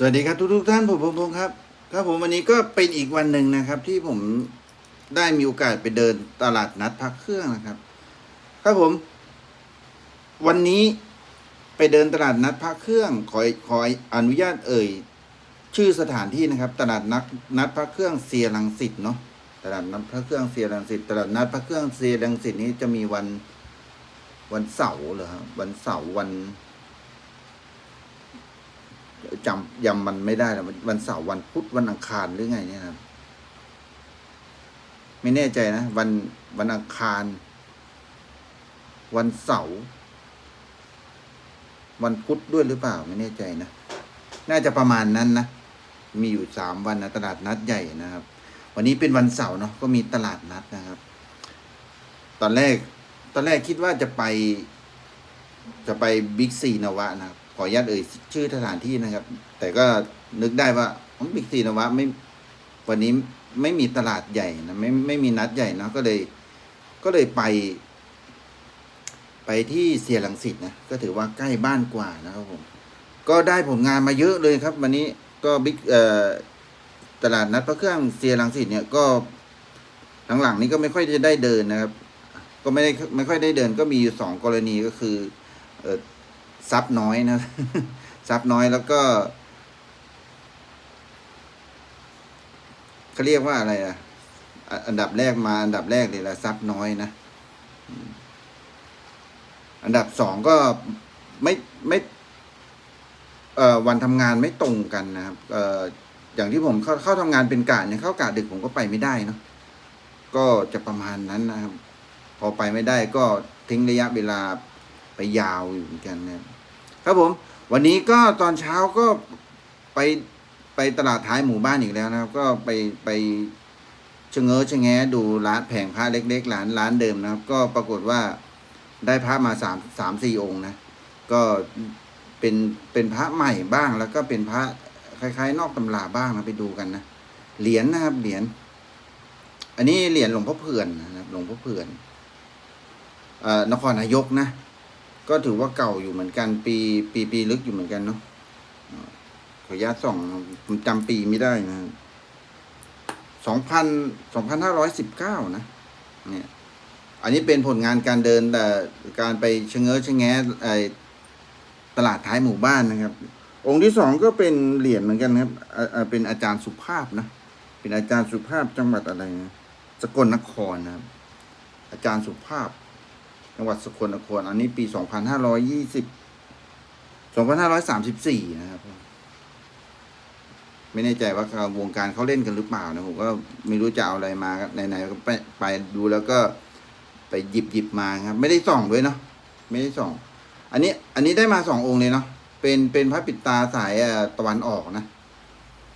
สวัสดีครับทุกทุกๆท่านผมผมผมครับครับผมวันนี้ก็เป็นอีกวันหนึ่งนะครับ ที่ผมได้มีโอกาสไปเดินตลาดนัดพักเครื่องนะครับ ครับผม วันนี้ไปเดินตลาดนัดพักเครื่องขอขออนุญาตเอ่ย ชื่อสถานที่นะครับ ตลาดนัดนัดพระเครื่องเซียรังสิตเนาะตลาดนัดพระเครื่องเซียรังสิตตลาดนัดพระเครื่องเซียรังสิตนี้จะมีวันวันเสาร์เหรอครับวันเสาร์วัน จำยำมันไม่ได้แล้ววันเสาร์วันพุธวันอังคารหรือไงเนี่ยครับไม่แน่ใจนะ วันวันอังคาร วันเสาร์วันพุธด้วยหรือเปล่า ไม่แน่ใจนะ น่าจะประมาณนั้นนะ มีอยู่สามวันนะตลาดนัดใหญ่นะครับ วันนี้เป็นวันเสาร์เนาะก็มีตลาดนัดนะครับ ตอนแรก ตอนแรกคิดว่าจะไป จะไปบิ๊กซีนวะนะครับ ขออนุญาตเอ่ยชื่อสถานที่นะครับ แต่ก็นึกได้ว่าบิ๊กซีนวะไม่วันนี้ไม่มีตลาดใหญ่นะไม่ไม่มีนัดใหญ่นะก็เลย ก็เลยไป ไปที่เสียรังสิตนะก็ถือว่าใกล้บ้านกว่านะครับผม ก็ได้ผลงานมาเยอะเลยครับ วันนี้ก็บิ๊กเอ่อตลาดนัดพระเครื่องเซียรังสิตเนี่ยก็หลังๆนี้ก็ไม่ค่อยจะได้เดินนะครับ ก็ไม่ได้ไม่ค่อยได้เดิน ก็มีอยู่สองกรณีก็คือ เออ ซับน้อยนะซับน้อยแล้วก็เขาเรียกว่าอะไรอะ อันดับแรกมาอันดับแรกเลยละซับน้อยนะอันดับสองก็ไม่ไม่เอ่อวันทำงานไม่ตรงกันนะครับเอ่ออย่างที่ผมเข้าเข้าทำงานเป็นกะเนี่ยเข้ากะดึกผมก็ไปไม่ได้เนาะก็จะประมาณนั้นนะครับ พอไปไม่ได้ก็ทิ้งระยะเวลาไปยาวอยู่เหมือนกันนะครับ ครับผม วันนี้ก็ตอนเช้าก็ไปไปตลาดท้ายหมู่บ้านอีกแล้วนะครับ ก็ไปไปชะเง้อชะแงดูร้านแผงพระเล็กๆร้านร้านเดิมนะครับ ก็ปรากฏว่าได้พระมาสามสามสี่องค์นะ ก็เป็นเป็นพระใหม่บ้างแล้วก็เป็นพระคล้ายๆ นอกตำราบ้างนะไปดูกันนะเหรียญนะครับเหรียญอันนี้เหรียญหลวงพ่อเผื่อนนะครับหลวงพ่อเผื่อนเอ่อนครนายกนะ ก็ถือว่าเก่าอยู่เหมือนกัน ปีปีปีลึกอยู่เหมือนกันเนาะขออนุญาตส่องผมจำปีไม่ได้นะสองพันสองพันห้าร้อยสิบเก้านะ เนี่ย อันนี้เป็นผลงานการเดินแต่การไปชะเง้อชะแงะไอตลาดท้ายหมู่บ้านนะครับ องค์ที่สองก็เป็นเหรียญเหมือนกันนะครับเป็นอาจารย์สุภาพนะ เป็นอาจารย์สุภาพจังหวัดอะไรนะสกลนครนะครับ อาจารย์สุภาพ จังหวัดสกลนครอันนี้ปีสองพันห้าร้อยยี่สิบสองพันห้าร้อยสามสิบสี่นะครับ ไม่แน่ใจว่าวงการเขาเล่นกันหรือเปล่านะผมก็ไม่รู้จะเอาอะไรมาไหนๆก็ไปไปดูแล้วก็ไปหยิบหยิบมาครับ ไม่ได้ส่องด้วยเนาะไม่ได้ส่อง อันนี้ อันนี้ได้มาสององค์เลยเนาะเป็นเป็นพระปิดตาสายตะวันออกนะ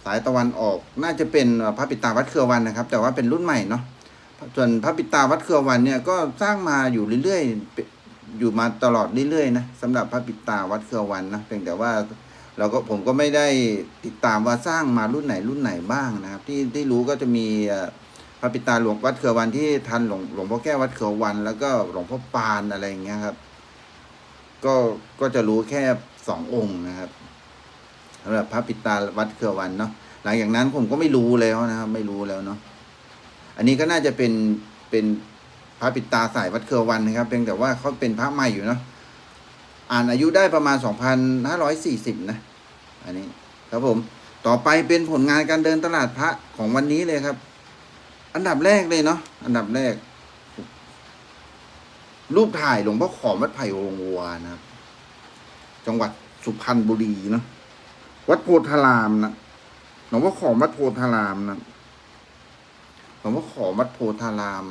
สายตะวันออกน่าจะเป็นพระปิดตาวัดเครือวันนะครับ แต่ว่าเป็นรุ่นใหม่เนาะ ส่วนพระปิตาวัดเครือวันเนี่ยก็สร้างมาอยู่เรื่อยๆ อยู่มาตลอดเรื่อยๆนะสำหรับพระปิตาวัดเครือวันนะเพียงแต่ว่าเราก็ผมก็ไม่ได้ติดตามว่าสร้างมารุ่นไหนรุ่นไหนบ้างนะครับ ที่ที่รู้ก็จะมีพระปิตาหลวงวัดเครือวันที่ทันหลวงหลวงพ่อแก้ววัดเครือวัน แล้วก็หลวงพ่อปานอะไรอย่างเงี้ยครับ ก็ก็จะรู้แค่สององค์นะครับสำหรับพระปิตาวัดเครือวันเนาะหลังจากนั้นผมก็ไม่รู้แล้วนะครับ ไม่รู้แล้วเนาะ อันนี้ก็น่าจะเป็นเป็นพระปิดตาสายวัดเครือวันนะครับ เพียงแต่ว่าเขาเป็นพระใหม่อยู่เนาะอ่านอายุได้ประมาณสองพันห้าร้อยสี่สิบนะ อันนี้ครับผม ต่อไปเป็นผลงานการเดินตลาดพระของวันนี้เลยครับ อันดับแรกเลยเนาะอันดับแรก รูปถ่ายหลวงพ่อขอมวัดไผ่วงวัวนะครับ จังหวัดสุพรรณบุรีเนาะวัดโพธารามนะหลวงพ่อขอมวัดโพธารามนะ หลวงพ่อขอวัดโพธาราม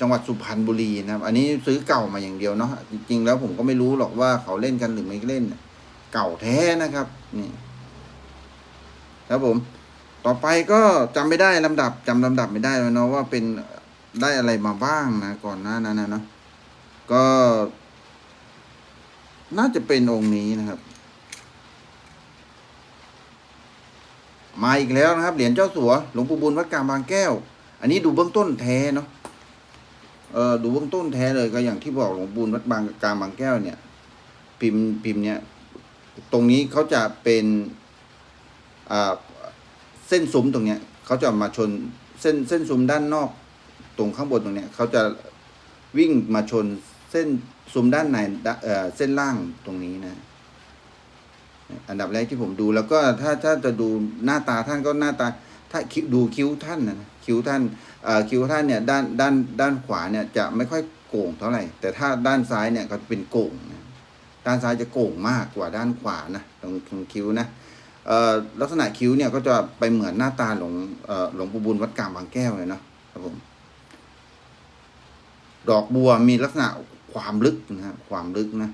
จังหวัดสุพรรณบุรีนะครับ อันนี้ซื้อเก่ามาอย่างเดียวเนาะจริงๆแล้วผมก็ไม่รู้หรอกว่าเขาเล่นกันหรือไม่เล่น เก่าแท้นะครับ นี่ครับผม ต่อไปก็จำไม่ได้ลำดับจำลำดับไม่ได้แล้วเนาะว่าเป็นได้อะไรมาบ้างนะ ก่อนหน้านั้นนะเนาะก็ น่าจะเป็นองค์นี้นะครับ มาอีกแล้วนะครับ เหรียญเจ้าสัวหลวงปู่บุญวัดกลางบางแก้ว อันนี้ดูเบื้องต้นแท้เนาะเออดูเบื้องต้นแท้เลยก็อย่างที่บอกหลวงปู่บุญวัดบางกลางบางแก้วเนี่ย พิมพ์พิมพ์เนี่ย ตรงนี้เขาจะเป็นอ่าเส้นซุ้มตรงเนี้ยเขาจะมาชนเส้นเส้นซุ้มด้านนอก ตรงข้างบนตรงเนี้ยเขาจะวิ่งมาชนเส้นซุ้มด้านในเออเส้นล่างตรงนี้นะ อันดับแรกที่ผมดูแล้วก็ถ้าถ้าจะดูหน้าตาท่านก็หน้าตาถ้าดูคิ้วท่านนะคิ้วท่านเอ่อคิ้วท่านเนี่ยด้านด้านด้านขวาเนี่ยจะไม่ค่อยโก่งเท่าไหร่ แต่ถ้าด้านซ้ายเนี่ยก็เป็นโก่งนะด้านซ้ายจะโก่งมากกว่าด้านขวานะตรงตรงคิ้วนะเอ่อลักษณะคิ้วเนี่ยก็จะไปเหมือนหน้าตาหลวงเอ่อหลวงปู่บุญวัดกลางบางแก้วเลยเนาะครับผมดอกบัวมีลักษณะความลึกนะฮะความลึกนะ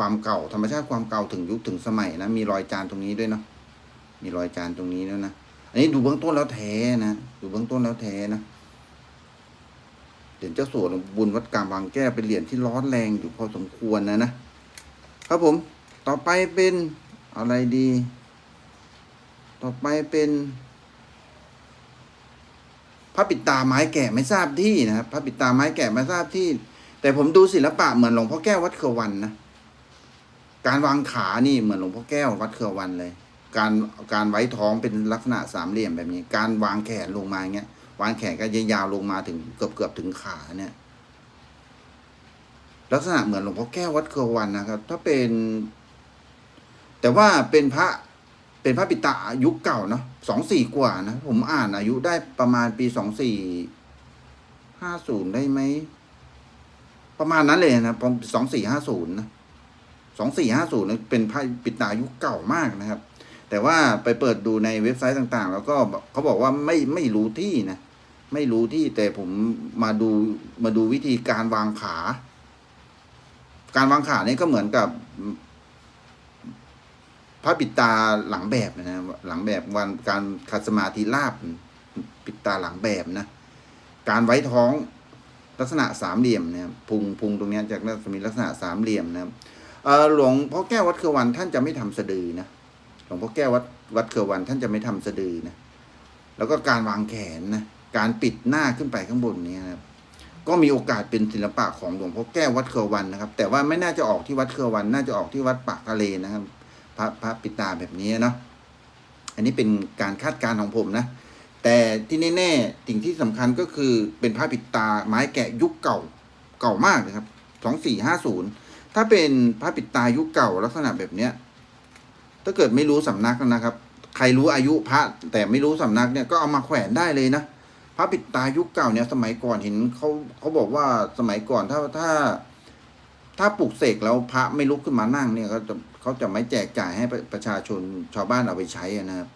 ความเก่า ธรรมชาติความเก่าถึงยุคถึงสมัยนะ มีรอยจานตรงนี้ด้วยเนาะมีรอยจานตรงนี้ด้วยนะอันนี้ดูเบื้องต้นแล้วแท้นะดูเบื้องต้นแล้วแท้นะเหรียญเจ้าสัวหลวงบุญวัดกลางบางแก้เป็นเหรียญที่ร้อนแรงอยู่พอสมควรนะนะครับผม ต่อไปเป็นอะไรดี ต่อไปเป็นพระปิดตาไม้แกะไม่ทราบที่นะครับพระปิดตาไม้แกะไม่ทราบที่ แต่ผมดูศิลปะเหมือนหลวงพ่อแก้ววัดเขวันนะ การวางขานี่เหมือนหลวงพ่อแก้ววัดเครือวันเลย การการไว้ท้องเป็นลักษณะสามเหลี่ยมแบบนี้ การวางแขนลงมาอย่างเงี้ย วางแขนก็ยยาวลงมาถึงเกือบเกือบถึงขาเนี่ยลักษณะเหมือนหลวงพ่อแก้ววัดเครือวันนะครับ ถ้าเป็น แต่ว่าเป็นพระเป็นพระปิตายุคเก่าเนาะสองสี่กว่านะ ผมอ่านอายุได้ประมาณปีสองสี่ห้าศูนย์ได้ไหม ประมาณนั้นเลยนะสองสี่ห้าศูนย์นะ สองสี่ห้าศูนย์เป็นพระปิดตายุคเก่ามากนะครับ แต่ว่าไปเปิดดูในเว็บไซต์ต่างๆ แล้วก็เขาบอกว่าไม่ไม่รู้ที่นะ ไม่รู้ที่แต่ผมมาดูมาดูวิธีการวางขา การวางขานี่ก็เหมือนกับพระปิดตาหลังแบบนะหลังแบบวันการคัดสมาธิราบปิดตาหลังแบบนะ การไว้ท้องลักษณะสามเหลี่ยมนี่ยพุงพุงตรงนี้ยจะมีลักษณะสามเหลี่ยมนะครับ หลวงพ่อแก้ววัดเครือวันท่านจะไม่ทำสะดือนะหลวงพ่อแก้ววัดวัดเครือวันท่านจะไม่ทำสะดือนะแล้วก็การวางแขนนะการปิดหน้าขึ้นไปข้างบนเนี้นะครับก็มีโอกาสเป็นศิลปะของหลวงพ่อแก้ววัดเครือวันนะครับ แต่ว่าไม่น่าจะออกที่วัดเครือวัน น่าจะออกที่วัดปากทะเลนะครับ พระพระปิดตาแบบนี้เนาะอันนี้เป็นการคาดการณ์ของผมนะแต่ที่แน่ๆสิ่งที่สำคัญก็คือเป็นพระปิดตาไม้แกะยุคเก่าเก่ามากนะครับสองสี่ห้าศูนย์ ถ้าเป็นพระปิดตายุคเก่าลักษณะแบบเนี้ย ถ้าเกิดไม่รู้สำนักนะครับ ใครรู้อายุพระแต่ไม่รู้สำนักเนี่ยก็เอามาแขวนได้เลยนะพระปิดตายุคเก่าเนี่ย สมัยก่อนเห็นเขาเขาบอกว่าสมัยก่อนถ้าถ้า ถ้าปลุกเสกแล้วพระไม่ลุกขึ้นมานั่งเนี่ยเขาจะเขาจะไม่แจกจ่ายให้ประชาชนชาวบ้านเอาไปใช้นะครับ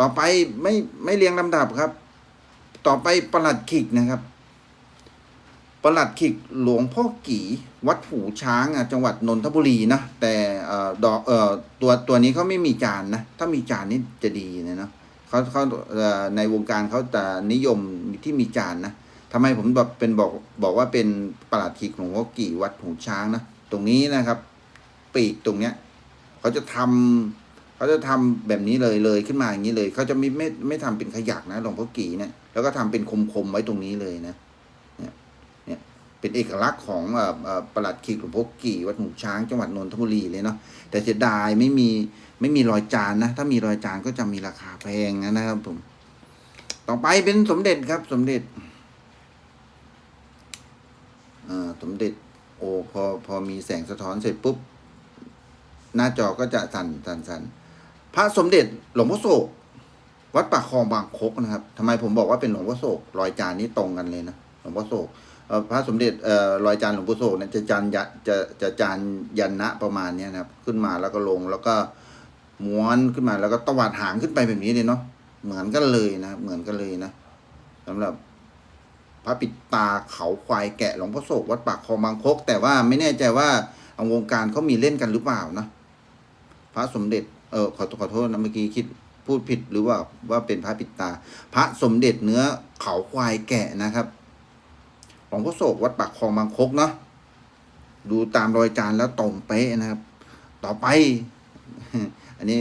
ต่อไปไม่ไม่เรียงลำดับครับ ต่อไปประหลัดขิกนะครับ ประหลัดขิกหลวงพ่อกี่วัดหูช้างจังหวัดนนทบุรีนะ แต่ดอกเอ่อตัวตัวนี้เขาไม่มีจานนะ ถ้ามีจานนี่จะดีนะเนาะเขาเขาในวงการเขาจะนิยมที่มีจานนะทำไมผมแบบเป็นบอกบอกว่าเป็นประหลัดขิกหลวงพ่อกี่วัดหูช้างนะตรงนี้นะครับ ปีกตรงเนี้ยเขาจะทำเขาจะทำแบบนี้เลยเลยขึ้นมาอย่างนี้เลยเขาจะไม่ไม่ไม่ทำเป็นขยักนะหลวงพ่อกี่เนี่ยแล้วก็ทำเป็นคมๆไว้ตรงนี้เลยนะ เป็นเอกลักษณ์ของประหลัดขีกหลวงพ่อกี่วัดหมูช้างจังหวัดนนทบุรีเลยเนาะแต่เสียดายไม่มีไม่มีรอยจานนะ ถ้ามีรอยจานก็จะมีราคาแพงนะครับผม ต่อไปเป็นสมเด็จครับ สมเด็จสมเด็จ โอ้พอพอมีแสงสะท้อนเสร็จปุ๊บ หน้าจอก็จะสั่นสั่นสั่นพระสมเด็จหลวงพ่อโศกวัดปากคลองบางคกนะครับทำไมผมบอกว่าเป็นหลวงพ่อโศกรอยจานนี้ตรงกันเลยนะหลวงพ่อโศก พระสมเด็จเอ่อรอยจานหลวงปู่โศกเนี่ยจะจานยะจะจะจานยันนะประมาณเนี้ยนะครับ ขึ้นมาแล้วก็ลงแล้วก็ม้วนขึ้นมาแล้วก็ตวัดหางขึ้นไปแบบนี้เลยเนาะเหมือนกันเลยนะเหมือนกันเลยนะสำหรับพระปิดตาเขาควายแกะหลวงพ่อโศกวัดปากคลองบางคก แต่ว่าไม่แน่ใจว่าทางวงการเขามีเล่นกันหรือเปล่านะพระสมเด็จเออขอขอโทษนะเมื่อกี้คิดพูดผิดหรือว่าว่าเป็นพระปิดตา พระสมเด็จเนื้อเขาควายแกะนะครับ ลวงพ่อโศกวัดปากคลองบางคกเนาะดูตามรอยจานแล้วตรงเป๊ะนะครับ ต่อไป อันนี้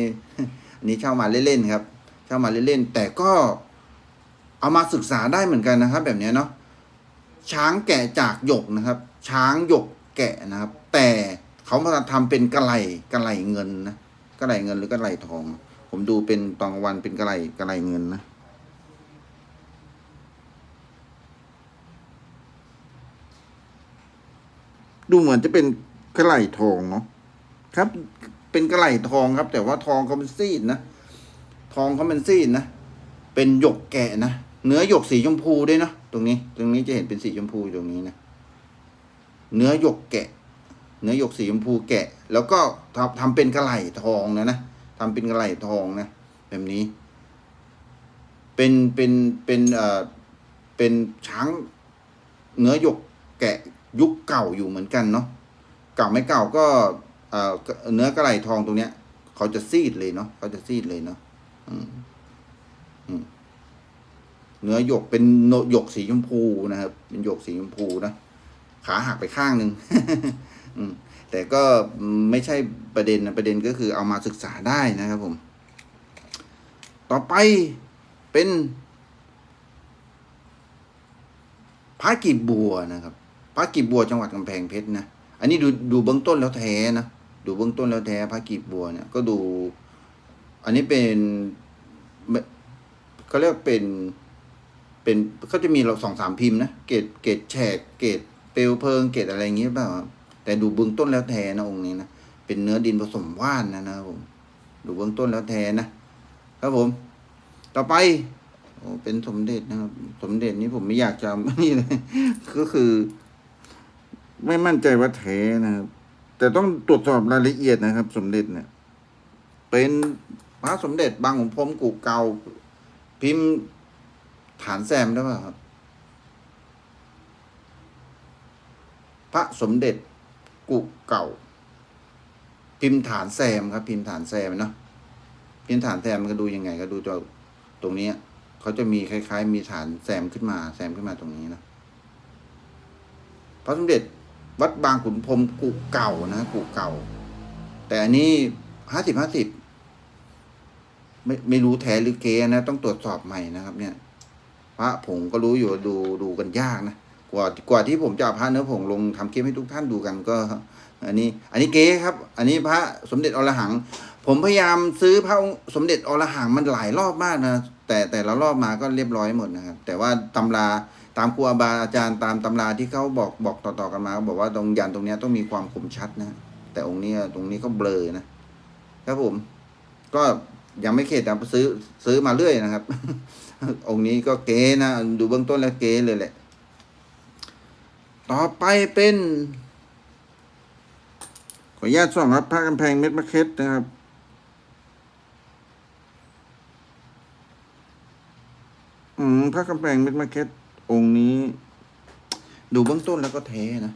อันนี้เช่ามาเล่นๆครับ เช่ามาเล่นๆแต่ก็เอามาศึกษาได้เหมือนกันนะครับ แบบเนี้ยเนาะช้างแกะจากหยกนะครับ ช้างหยกแกะนะครับ แต่เขามาทำเป็นกระไหลกระไหลเงินนะกระไหลเงินหรือกระไหลทอง ผมดูเป็นตอนกลางวันเป็นกระไหลกระไหลเงินนะ ดูเหมือนจะเป็นกระไหลทองเนาะครับ เป็นกระไหลทองครับ แต่ว่าทองเขาเป็นซีดนะทองเขาเป็นซีดนะเป็นหยกแกะนะเนื้อหยกสีชมพูด้วยเนาะตรงนี้ ตรงนี้จะเห็นเป็นสีชมพูตรงนี้นะเนื้อหยกแกะ เนื้อหยกสีชมพูแกะ แล้วก็ทำทำเป็นกระไหลทองนะนะทำเป็นกระไหลทองนะแบบนี้ เป็นเป็นเป็นเอ่อเป็นช้างเนื้อหยกแกะ ยุคเก่าอยู่เหมือนกันเนาะเก่าไม่เก่าก็เนื้อกระไหลทองตรงเนี้ย เขาจะซีดเลยเนาะเขาจะซีดเลยเนาะเนื้อหยกเป็นนหยกสีชมพูนะครับ เป็นหยกสีชมพูนะขาหักไปข้างหนึ่งแต่ก็ไม่ใช่ประเด็นนะประเด็นก็คือเอามาศึกษาได้นะครับผม ต่อไปเป็นพระกีบบัวนะครับ ระกีบบัวจังหวัดกำแพงเพชรนะ อันนี้ดูดูเบื้องต้นแล้วแท้นะ ดูเบื้องต้นแล้วแท้พระกีบบัวเนี่ยก็ดู อันนี้เป็นเขาเรียกเป็นเป็นเขาจะมีเราสองสามพิมพ์นะ เกตเกตแฉก เกตเปลวเพลิง เกตอะไรอย่างเงี้ยเปล่าแต่ดูเบื้องต้นแล้วแท้นะองค์นี้นะ เป็นเนื้อดินผสมว่านนะนะครับผม ดูเบื้องต้นแล้วแท้นะครับผม ต่อไปโอ้เป็นสมเด็จนะครับ สมเด็จนี้ผมไม่อยากจะนี่เลย ก็คือ ไม่มั่นใจว่าแท้นะครับ แต่ต้องตรวจสอบรายละเอียดนะครับ สมเด็จเนี่ย เป็นพระสมเด็จบางขุนพรมกุเก่าพิมพ์ฐานแซมได้ป่ะครับ พระสมเด็จกุเก่า พิมพ์ฐานแซมครับ พิมพ์ฐานแซมเนาะพิมพ์ฐานแซมมันก็ดูยังไง ก็ดูตัวตรงนี้เขาจะมีคล้าย ๆ มีฐานแซมขึ้นมา แซมขึ้นมาตรงนี้นะพระสมเด็จ วัดบางขุนพรมกุเก่านะกุเก่า แต่อันนี้ห้าสิบห้าสิบไม่ไม่รู้แท้หรือเกนะ ต้องตรวจสอบใหม่นะครับ เนี่ย พระผงก็รู้อยู่ดูดูกันยากนะกว่ากว่าที่ผมจะเอาพระเนื้อผงลงทำคลิปให้ทุกท่านดูกันก็ อันนี้ อันนี้เก๊ครับ อันนี้พระสมเด็จอรหัง ผมพยายามซื้อพระสมเด็จอรหังมันหลายรอบมากนะแต่แต่ละรอบมาก็เรียบร้อยหมดนะครับแต่ว่าตำรา ตามครูบาอาจารย์ตามตำราที่เขาบอกบอกต่อๆกันมาเขาบอกว่าตรงยันตรงเนี้ยต้องมีความคมชัดนะ แต่องค์นี้ตรงนี้ก็เบลอนะครับผม ก็ยังไม่เข็ดแต่ซื้อซื้อมาเรื่อยนะครับ องค์นี้ก็เก๋นะ ดูเบื้องต้นแล้วเก๋เลยแหละ ต่อไปเป็น ขออนุญาตส่องครับพระกำแพงเม็ดมะเข็ดนะครับอืมพระกำแพงเม็ดมะเข็ด องค์นี้ ดูเบื้องต้นแล้วก็แท้นะ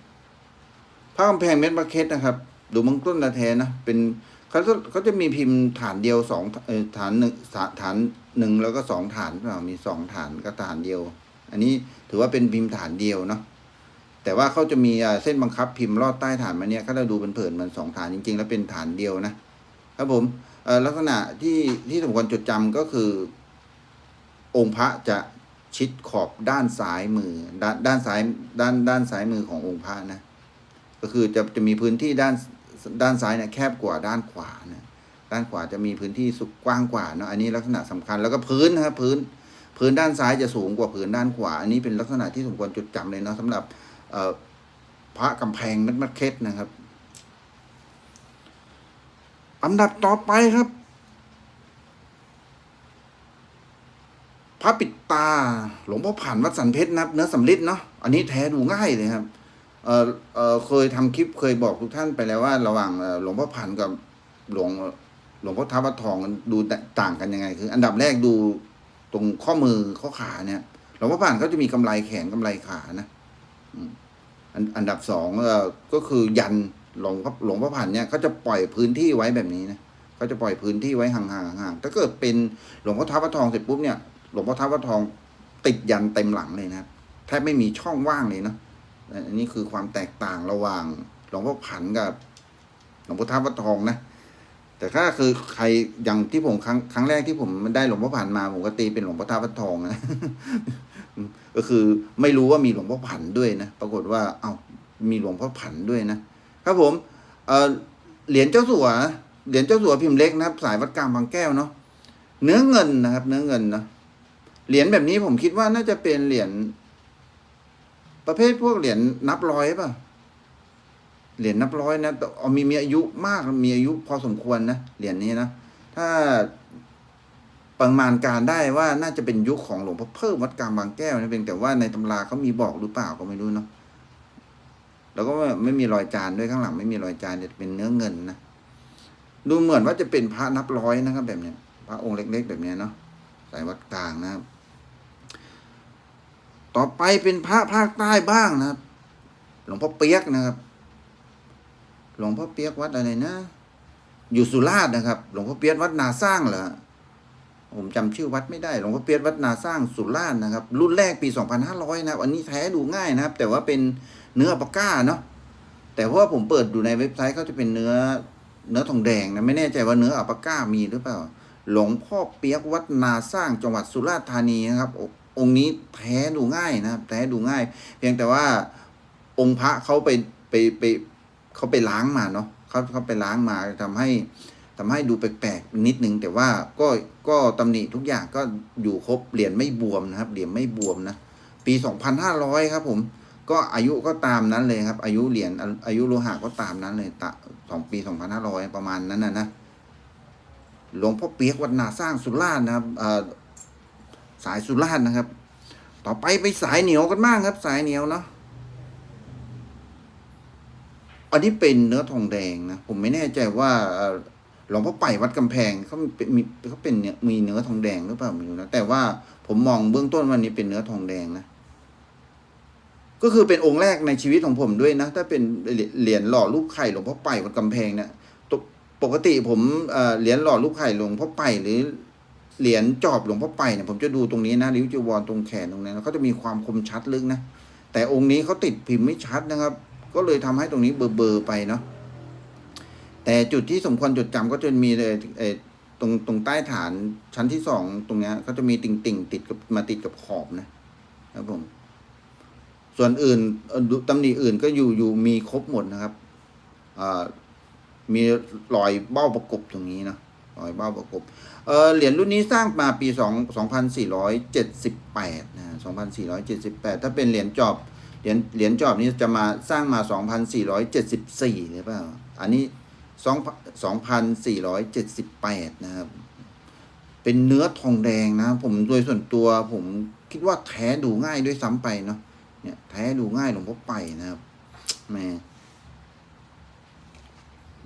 พระกำแพงเม็ดมะเข็ดนะครับ ดูเบื้องต้นแล้วแท้นะเป็นเขาจะเขาจะมีพิมพ์ฐานเดียวสองฐานหนึ่งฐานหนึ่งแล้วก็สองฐานเปล่ามีสองฐานก็ฐานเดียว อันนี้ถือว่าเป็นพิมพ์ฐานเดียวเนาะแต่ว่าเขาจะมีเส้นบังคับพิมพ์ลอดใต้ฐานมาเนี่ยเขาจะดูเป็นเผินมันสองฐานจริง ๆ แล้วเป็นฐานเดียวนะครับผมลักษณะที่ที่สมควรจดจำก็คือ องค์พระจะ ชิดขอบด้านซ้ายมือด้านด้านซ้ายด้านด้านซ้ายมือขององค์พระนะ ก็คือจะจะมีพื้นที่ด้านด้านซ้ายเนี่ยแคบกว่าด้านขวานะด้านขวาจะมีพื้นที่สุกกว้างกว่าเนาะอันนี้ลักษณะสำคัญแล้วก็พื้นนะครับพื้นพื้นด้านซ้ายจะสูงกว่าพื้นด้านขวา อันนี้เป็นลักษณะที่สมควรจดจำเลยเนาะสำหรับพระกำแพงมัดมัดเคสนะครับอันดับต่อไปครับ ระปิดตา หลวงพ่อผ่านวัดสันเพชรนับเนื้อสำลิดเนาะอันนี้แท้ดูง่ายเลยครับเออเออเคยทำคลิปเคยบอกทุกท่านไปแล้วว่า ระหว่างหลวงพ่อผ่านกับหลวงหลวงพ่อท้าวัดทองดูต่างกันยังไง คือ อันดับแรกดูตรงข้อมือข้อขาเนี่ยหลวงพ่อผ่านเขาจะมีกำไรแขนกำไรขานะอันอันดับสองก็คือยันหลวงพ่อหลวงพ่อผ่านเนี่ยเขาจะปล่อยพื้นที่ไว้แบบนี้นะเขาจะปล่อยพื้นที่ไว้ห่างๆห่างๆถ้าเกิดเป็นหลวงพ่อท้าววัดทองเสร็จปุ๊บเนี่ย หลวงพ่อท้าวัดทองติดยันเต็มหลังเลยนะแทบไม่มีช่องว่างเลยเนาะอันนี้คือความแตกต่างระหว่างหลวงพ่อผันกับหลวงพ่อทับวัดทองนะแต่ถ้าคือใครอย่างที่ผมครั้งครั้งแรกที่ผมได้หลวงพ่อผันมาผมก็ตีเป็นหลวงพ่อทับวัดทองนะก็คือไม่รู้ว่ามีหลวงพ่อผันด้วยนะปรากฏว่า เอ้ามีหลวงพ่อผันด้วยนะครับผมเออเหรียญเจ้าสัวเหรียญเจ้าสัวพิมพ์เล็กนะครับ สายวัดกลางบางแก้วเนาะเนื้อเงินนะครับ เนื้อเงินเนาะ เหรียญแบบนี้ผมคิดว่าน่าจะเป็นเหรียญประเภทพวกเหรียญนับร้อยป่ะ เหรียญนับร้อยนะแต่เอามีมีอายุมากมีอายุพอสมควรนะเหรียญนี้นะถ้าประมาณการได้ว่าน่าจะเป็นยุคของหลวงพ่อเพิ่มวัดกลางบางแก้วนะเพียงแต่ว่าในตำราเขามีบอกหรือเปล่าก็ไม่รู้เนาะแล้วก็ไม่มีรอยจานด้วยข้างหลังไม่มีรอยจานจะเป็นเนื้อเงินนะดูเหมือนว่าจะเป็นพระนับร้อยนะครับแบบเนี้ยพระองค์เล็ก ๆ แบบเนี้ยเนาะใสายวัดกลางนะครับ ต่อไปเป็นพระภาคใต้บ้างนะครับ หลวงพ่อเปียกนะครับ หลวงพ่อเปียกวัดอะไรนะ อยู่สุราษฎร์นะครับ หลวงพ่อเปียกวัดนาสร้างเหรอผมจำชื่อวัดไม่ได้ หลวงพ่อเปียกวัดนาสร้างสุราษฎร์นะครับ รุ่นแรกปี 2500 นะครับ อันนี้แท้ดูง่ายนะครับ แต่ว่าเป็นเนื้ออัปปาก้าเนาะแต่เพราะว่าผมเปิดดูในเว็บไซต์เขาจะเป็นเนื้อเนื้อทองแดงนะไม่แน่ใจว่าเนื้ออัปปาก้ามีหรือเปล่า หลวงพ่อเปียกวัดนาสร้างจังหวัดสุราษฎร์ธานีนะครับ องค์นี้แท้ดูง่ายนะครับแท้ดูง่าย เพียงแต่ว่าองค์พระเขาไปไปไปเขาไปล้างมาเนาะเขาเขาไปล้างมาทำให้ทำให้ดูแปลกๆนิดนึง แต่ว่าก็ก็ตำหนิทุกอย่างก็อยู่ครบเหรียญไม่บวมนะครับเหรียญไม่บวมนะปี 2,500 ครับผมก็อายุก็ตามนั้นเลยครับ อายุเหรียญอายุโลหะก็ตามนั้นเลยตะสองปี2,500ประมาณนั้นนะนะหลวงพ่อเปียกวัดนาสร้างสุราษฎร์นะครับเออ สายสุราษฎร์นะครับ ต่อไปไปสายเหนียวกันบ้างครับ สายเหนียวเนาะอันนี้เป็นเนื้อทองแดงนะผมไม่แน่ใจว่าหลวงพ่อไปวัดกำแพงเขาเป็นมีเขาเป็นเนี่ยมีเนื้อทองแดงหรือเปล่าไม่รู้นะแต่ว่าผมมองเบื้องต้นวันนี้เป็นเนื้อทองแดงนะก็คือเป็นองค์แรกในชีวิตของผมด้วยนะ ถ้าเป็นเหรียญหล่อรูปไข่หลวงพ่อไปวัดกำแพงเนี่ยปกติผมเหรียญหล่อรูปไข่หลวงพ่อไปหรือ เหรียญจอบหลวงพ่อไปเนี่ยผมจะดูตรงนี้นะริ้วจีวรตรงแขนตรงนั้นเขาจะมีความคมชัดลึกนะ แต่องค์นี้เขาติดพิมพ์ไม่ชัดนะครับ ก็เลยทำให้ตรงนี้เบลอไปเนาะแต่จุดที่สมควรจดจำก็จะมีเลยเตรงตรงใต้ฐานชั้นที่สองตรงเนี้ยเขาจะมีติ่งๆติดกับมาติดกับขอบนะครับผม ส่วนอื่นตำหนิอื่นก็อยู่อยู่มีครบหมดนะครับอ่ามีรอยเบ้าประกบตรงนี้นะรอยเบ้าประกบ เออเหรียญรุ่นนี้สร้างมาปีสองสองพันสี่ร้อยเจ็ดสิบแปดนะสองพันสี่ร้อยเจ็ดสิบแปดถ้าเป็นเหรียญจอบเหรียญเหรียญจอบนี้จะมาสร้างมาสองพันสี่ร้อยเจ็ดสิบสี่หรือเปล่าอันนี้สองสองพันสี่ร้อยเจ็ดสิบแปดนะครับ เป็นเนื้อทองแดงนะ ผมโดยส่วนตัวผมคิดว่าแท้ดูง่ายด้วยซ้ำไปเนาะเนี่ยแท้ดูง่ายหลวงพ่อไปนะครับแม่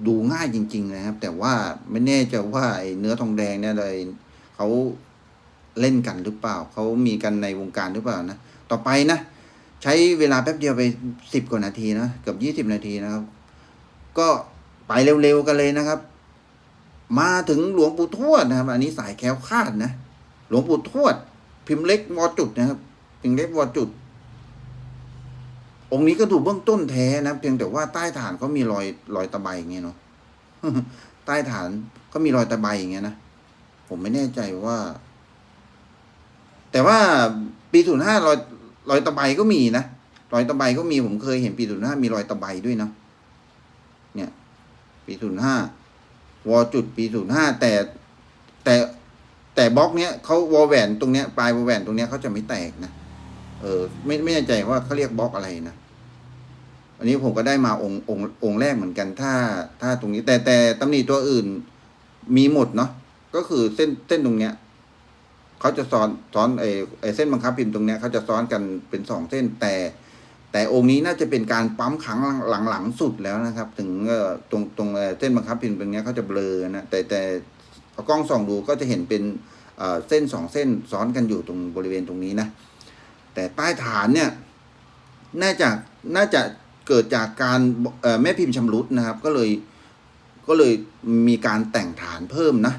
ดูง่ายจริง ๆ นะครับ แต่ว่าไม่แน่ใจว่าไอ้เนื้อทองแดงเนี่ยเลยเขาเล่นกันหรือเปล่า เขามีกันในวงการหรือเปล่านะ ต่อไปนะ ใช้เวลาแป๊บเดียวไปสิบกว่านาทีนะเกือบยี่สิบนาทีนะครับ ก็ไปเร็วๆกันเลยนะครับ มาถึงหลวงปู่ทวดนะครับ อันนี้สายแคล้วคาดนะ หลวงปู่ทวด พิมพ์เล็กวอจุดนะครับพิมพ์เล็กวอจุด องค์นี้ก็ดูเบื้องต้นแท้นะเพียงแต่ว่าใต้ฐานเขามีรอยรอยตะไบอย่างเงี้ยเนาะใต้ฐานก็มีรอยตะไบอย่างเงี้ยนะผมไม่แน่ใจว่า แต่ว่าปีศูนย์ห้ารอยรอยตะไบก็มีนะรอยตะไบก็มีผมเคยเห็นปีศูนย์ห้ามีรอยตะไบด้วยเนาะเนี่ย ปีศูนย์ห้าวอจุดปีศูนย์ห้าแต่แต่แต่บล็อกเนี้ยเขาวอแหวนตรงเนี้ยปลายวอแหวนตรงเนี้ยเขาจะไม่แตกนะ เออไม่ไม่แน่ใจว่าเขาเรียกบล็อกอะไรนะอันนี้ผมก็ได้มาองค์องค์องค์แรกเหมือนกัน ถ้าถ้าตรงนี้ แต่แต่ตำหนิตัวอื่นมีหมดเนาะก็คือเส้นเส้นตรงเนี้ยเขาจะซ้อนซ้อนไอไอเส้นบังคับพิมพ์ตรงเนี้ยเขาจะซ้อนกันเป็นสองเส้นแต่ แต่องค์นี้น่าจะเป็นการปั๊มขังหลังหลังสุดแล้วนะครับ ถึงเอ่อตรงตรงเส้นบังคับพิมพ์ตรงเนี้ยเขาจะเบลอนะแต่แต่เอกล้องส่องดูก็จะเห็นเป็นเอ่อเส้นสองเส้นซ้อนกันอยู่ตรงบริเวณตรงนี้นะ แต่ใต้ฐานเนี่ยน่าจะน่าจะเกิดจากการแม่พิมพ์ชำรุดนะครับ ก็เลยก็เลยมีการแต่งฐานเพิ่มนะ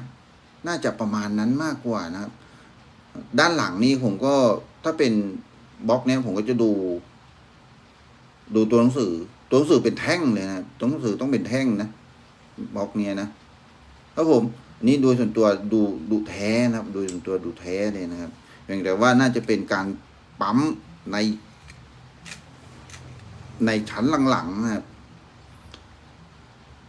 น่าจะประมาณนั้นมากกว่านะครับ ด้านหลังนี่ผมก็ถ้าเป็นบล็อกเนี้ยผมก็จะดู ดูตัวหนังสือ ตัวหนังสือเป็นแท่งเลยนะตัวหนังสือต้องเป็นแท่งนะบล็อกเนี้ยนะครับผมนนี้โดยส่วนตัวดูดูแท้นะครับ โดยส่วนตัวดูแท้เลยนะครับเพียงแต่ว่าน่าจะเป็นการ ปั๊มใน ในชั้นหลังๆนะครับ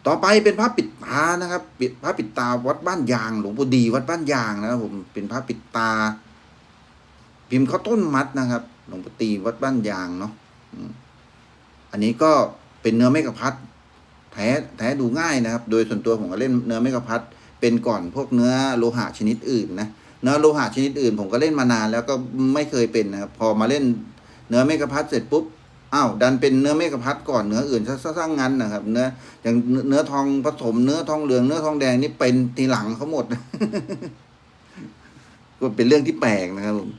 ต่อไปเป็นพระปิดตานะครับปิดพระปิดตาวัดบ้านยาง หลวงปู่ดีวัดบ้านยางนะครับผมเป็นพระปิดตา พิมพ์ข้าวต้นมัดนะครับ หลวงปู่ตีวัดบ้านยางเนาะอันนี้ก็เป็นเนื้อเมกะพัดแท้แท้ดูง่ายนะครับ โดยส่วนตัวผมก็เล่นเนื้อเมกะพัดเป็นก่อนพวกเนื้อโลหะชนิดอื่นนะ เนื้อโลหะชนิดอื่น ผมก็เล่นมานานแล้วก็ไม่เคยเป็นนะครับพอมาเล่นเนื้อเมกะพัดเสร็จปุ๊บอ้าวดันเป็นเนื้อเมกะพัดก่อนเนื้ออื่นซะซะซะงั้นนะครับ เนื้ออย่างเนื้อทองผสมเนื้อทองเหลืองเนื้อทองแดงนี่เป็นทีหลังเขาหมดก็เป็นเรื่องที่แปลกนะครับผม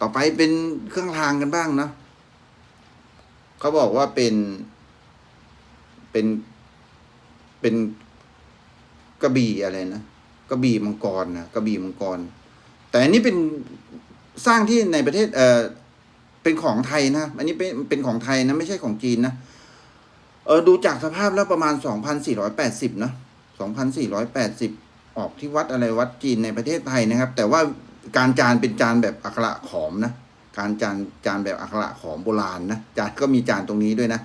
ต่อไปเป็นเครื่องรางกันบ้างเนาะเขาบอกว่าเป็นเป็นเป็นกระบี่อะไรนะกระบี่มังกรนะกระบี่มังกร แต่อันนี้เป็นสร้างที่ในประเทศเออเป็นของไทยนะ อันนี้เป็นเป็นของไทยนะ ไม่ใช่ของจีนนะเออดูจากสภาพแล้วประมาณสองพันสี่ร้อยแปดสิบนะสองพันสี่ร้อยแปดสิบออกที่วัดอะไรวัดจีนในประเทศไทยนะครับ แต่ว่าการจานเป็นจานแบบอักระขอมนะ การจานจานแบบอักระขอมโบราณนะ จานก็มีจานตรงนี้ด้วยนะ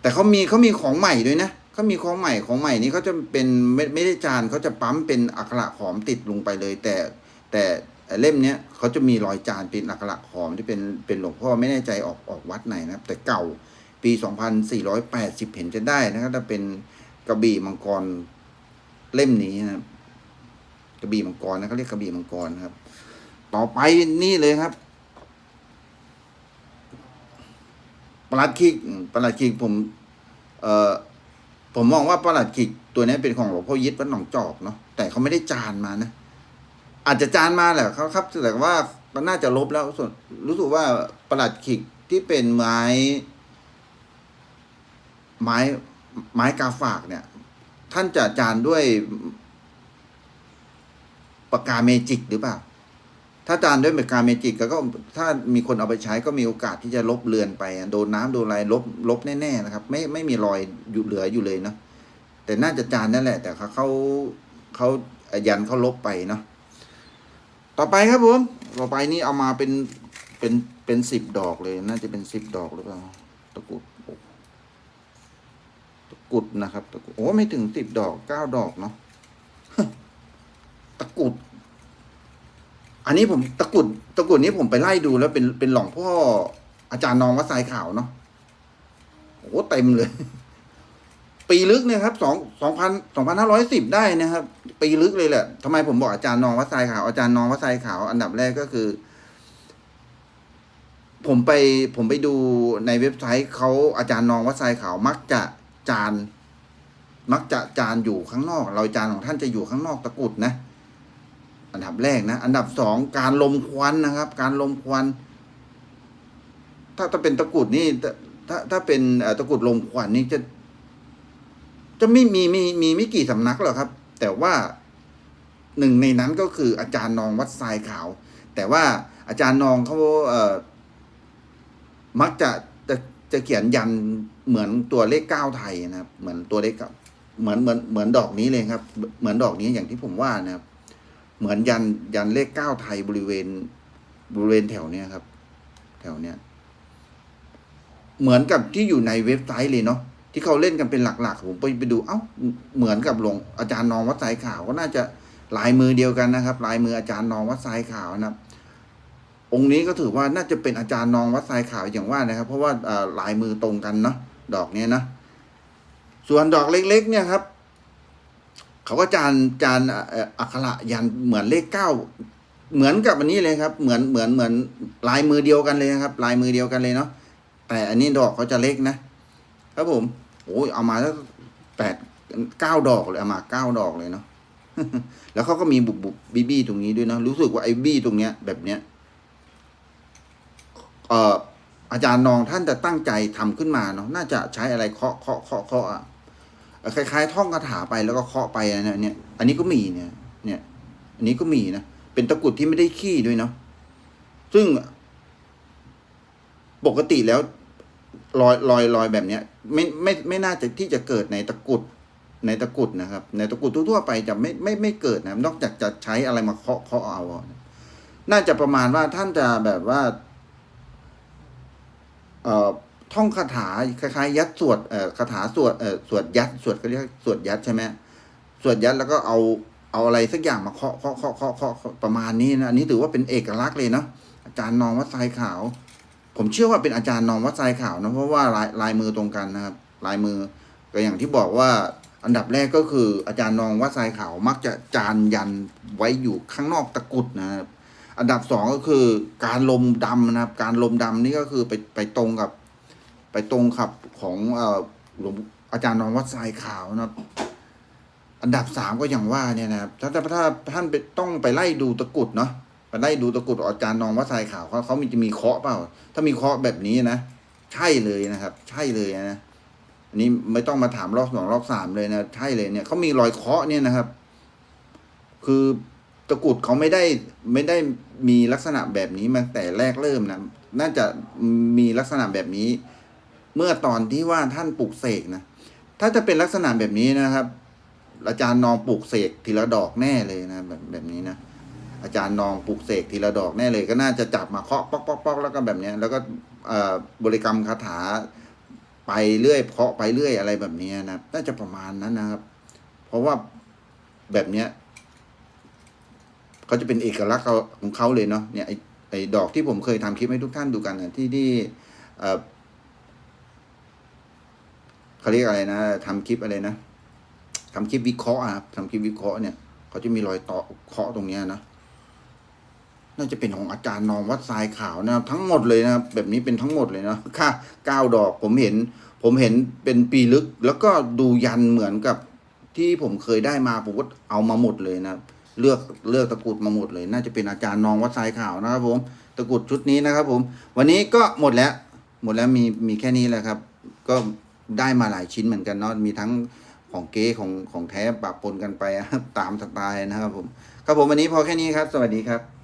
แต่เขามีเขามีของใหม่ด้วยนะเขามีของใหม่ของใหม่นี้เขาจะเป็นไม่ไม่ได้จานเขาจะปั๊มเป็นอักระขอมติดลงไปเลย แต่ แต่เล่มเนี้ยเขาจะมีรอยจานเป็นอักขระขอมที่เป็นเป็นหลวงพ่อไม่แน่ใจออกออกวัดไหนนะครับ แต่เก่าปี 2480 เห็นจะได้นะครับถ้าเป็นกระบี่มังกรเล่มนี้นะครับกระบี่มังกรนะเขาเรียกกระบี่มังกรนะครับ ต่อไปนี่เลยครับประหลัดคิกประหลัดคิกผม เอ่อผมมองว่าประหลัดคิกตัวนี้เป็นของหลวงพ่อยิดวัดหนองจอกเนาะแต่เขาไม่ได้จานมานะ อาจจะจานมาแหละครับครับแต่ว่าก็น่าจะลบแล้วส่วนรู้สึกว่าประหลัดขิกที่เป็นไม้ ไม้ไม้กาฝากเนี่ย ท่านจะจานด้วยปากกาเมจิกหรือเปล่า ถ้าจานด้วยปากกาเมจิกก็ถ้ามีคนเอาไปใช้ก็มีโอกาสที่จะลบเลือนไป โดนน้ำโดนอะไรลบลบแน่ๆนะครับ ไม่ไม่มีรอยอยู่เหลืออยู่เลยเนาะแต่น่าจะจานนั่นแหละ แต่เขาเขาเขายันเขาลบไปเนาะ ต่อไปครับผม ต่อไปนี่เอามาเป็นเป็นเป็นสิบดอกเลย น่าจะเป็นสิบดอกหรือเปล่า ตะกุดตะกุดนะครับ ตะกุด โอ้ไม่ถึงสิบดอกเก้าดอกเนาะ ตะกุด อันนี้ผมตะกุด ตะกุดนี้ผมไปไล่ดูแล้วเป็นเป็นหลวงพ่ออาจารย์นองวัดทรายขาวเนาะ โอ้เต็มเลย ปีลึกเนี่ยครับสองสองพันสองพันห้าร้อยสิบได้นะครับ ปีลึกเลยแหละทำไมผมบอกอาจารย์นองวัดทรายขาวอาจารย์นองวัดทรายขาวอันดับแรกก็คือ ผมไปผมไปดูในเว็บไซต์เขาอาจารย์นองวัดทรายขาวมักจะจาน มักจะจานอยู่ข้างนอกรอยจานของท่านจะอยู่ข้างนอกตะกุดนะอันดับแรกนะ อันดับสองการลมควันนะครับ การลมควัน ถ้าถ้าเป็นตะกุดนี่ถ้าถ้าเป็นตะกุดลมควันนี่จะ จะไม่มีมีมีไม่กี่สำนักหรอกครับ แต่ว่าหนึ่งในนั้นก็คืออาจารย์นองวัดทรายขาว แต่ว่าอาจารย์นองเขาเอ่อมักจะจะจะเขียนยันเหมือนตัวเลขเก้าไทยนะครับ เหมือนตัวเลขเก้าเหมือนเหมือนเหมือนดอกนี้เลยครับ เหมือนดอกนี้อย่างที่ผมว่านะครับ เหมือนยันยันเลขเก้าไทยบริเวณบริเวณแถวเนี้ยครับ แถวเนี้ยเหมือนกับที่อยู่ในเว็บไซต์เลยเนาะ ที่เขาเล่นกันเป็นหลักๆ ผมไปไปดูเอ้าเหมือนกับหลวงอาจารย์นองวัดสายขาวก็น่าจะลายมือเดียวกันนะครับ ลายมืออาจารย์นองวัดสายขาวนะครับ องค์นี้ก็ถือว่าน่าจะเป็นอาจารย์นองวัดทรายขาวอย่างว่านะครับ เพราะว่าลายมือตรงกันเนาะดอกเนี้ยนะส่วนดอกเล็ก ๆ เนี่ยครับเขาก็จานจานอักขระยันเหมือนเลขเก้าเหมือนกับอันนี้เลยครับ เหมือนเหมือนเหมือนลายมือเดียวกันเลยนะครับ ลายมือเดียวกันเลยเนาะแต่อันนี้ดอกเขาจะเล็กนะครับผม โอ้ยเอามาแล้วแปดเก้าดอกเลยเอามาเก้าดอกเลยเนาะแล้วเขาก็มีบุบบุบบีบี้ตรงนี้ด้วยเนาะรู้สึกว่าไอ้บี้ตรงเนี้ย แบบเนี้ยเอ่ออาจารย์นองท่านจะตั้งใจทำขึ้นมาเนาะน่าจะใช้อะไรเคาะเคาะเคาะเคาะอะคล้ายๆท่องคาถาไปแล้วก็เคาะไปอะเนี่ยเนี่ย อันนี้ก็มีเนี่ย เนี่ย อันนี้ก็มีนะเป็นตะกุดที่ไม่ได้ขี้ด้วยเนาะซึ่งปกติแล้ว รอยรอยรอยแบบเนี้ยไม่ไม่ไม่น่าจะที่จะเกิดในตะกุดในตะกุดนะครับ ในตะกุดทั่วๆไปจะไม่ไม่ไม่เกิดนะนอกจากจะใช้อะไรมาเคาะเคาะเอา น่าจะประมาณว่าท่านจะแบบว่า เอ่อท่องคาถาคล้ายๆยัดสวดเอ่อคาถาสวดเอ่อสวดยัดสวดเขาเรียกสวดยัดใช่ไหมสวดยัดแล้วก็เอาเอาอะไรสักอย่างมาเคาะเคาะเคาะเคาะเคาะเคาะประมาณนี้นะอันนี้ถือว่าเป็นเอกลักษณ์เลยเนาะอาจารย์นองวัดทรายขาว ผมเชื่อว่าเป็นอาจารย์นองวัดทรายขาวนะเพราะว่าลายลายมือตรงกันนะครับ ลายมือก็อย่างที่บอกว่าอันดับแรกก็คืออาจารย์นองวัดทรายขาวมักจะจานยันไว้อยู่ข้างนอกตะกุดนะครับอันดับสองก็คือการลมดำนะครับ การลมดำนี่ก็คือไปไปตรงกับ ไปตรงกับของเอ่อหลวงอาจารย์นองวัดทรายขาวนะครับ อันดับสามก็อย่างว่าเนี่ยนะครับถ้าถ้าท่านไปต้องไปไล่ดูตะกุดเนาะ ไปไล่ดูตะกรุดอาจารย์นองวัดทรายขาวเขาเขามีจะมีเคาะเปล่า ถ้ามีเคาะแบบนี้นะ ใช่เลยนะครับ ใช่เลยนะอันนี้ไม่ต้องมาถามรอบสองรอบสามเลยนะ ใช่เลยเนี่ยเขามีรอยเคาะเนี่ยนะครับ คือตะกรุดเขาไม่ได้ไม่ได้มีลักษณะแบบนี้มาแต่แรกเริ่มนะน่าจะมีลักษณะแบบนี้ เมื่อตอนที่ว่าท่านปลูกเสกนะถ้าจะเป็นลักษณะแบบนี้นะครับ อาจารย์นองปลูกเสกทีละดอกแน่เลยนะแบบแบบนี้นะ อาจารย์นองปลูกเสกทีละดอกแน่เลย ก็น่าจะจับมาเคาะป๊อกป๊อกป๊อกแล้วก็แบบนี้แล้วก็บริกรรมคาถาไปเรื่อยเคาะไปเรื่อยอะไรแบบนี้นะน่าจะประมาณนั้นนะครับ เพราะว่าแบบเนี้ยเขาจะเป็นเอกลักษณ์ของเขาเลยเนาะเนี่ยไอไอดอกที่ผมเคยทำคลิปให้ทุกท่านดูกันนะที่ที่เขาเรียกอะไรนะทำคลิปอะไรนะทำคลิปวิเคราะห์ครับทำคลิปวิเคราะห์เนี่ยเขาจะมีรอยต่อเคาะตรงเนี้ยนะ น่าจะเป็นของอาจารย์นองวัดทรายขาวนะครับ ทั้งหมดเลยนะครับ แบบนี้เป็นทั้งหมดเลยนะค่าเก้าดอกผมเห็น ผมเห็นเป็นปีลึก แล้วก็ดูยันเหมือนกับที่ผมเคยได้มาผมก็เอามาหมดเลยนะเลือกเลือกตะกรุดมาหมดเลย น่าจะเป็นอาจารย์นองวัดทรายขาวนะครับ ผมตะกรุดชุดนี้นะครับ ผม วันนี้ก็หมดแล้ว หมดแล้วมีมีแค่นี้แหละครับ ก็ได้มาหลายชิ้นเหมือนกันเนาะมีทั้งของเก๊ของของแท้ปะปนกันไปตามสไตล์นะครับผมครับผมวันนี้พอแค่นี้ครับ สวัสดีครับ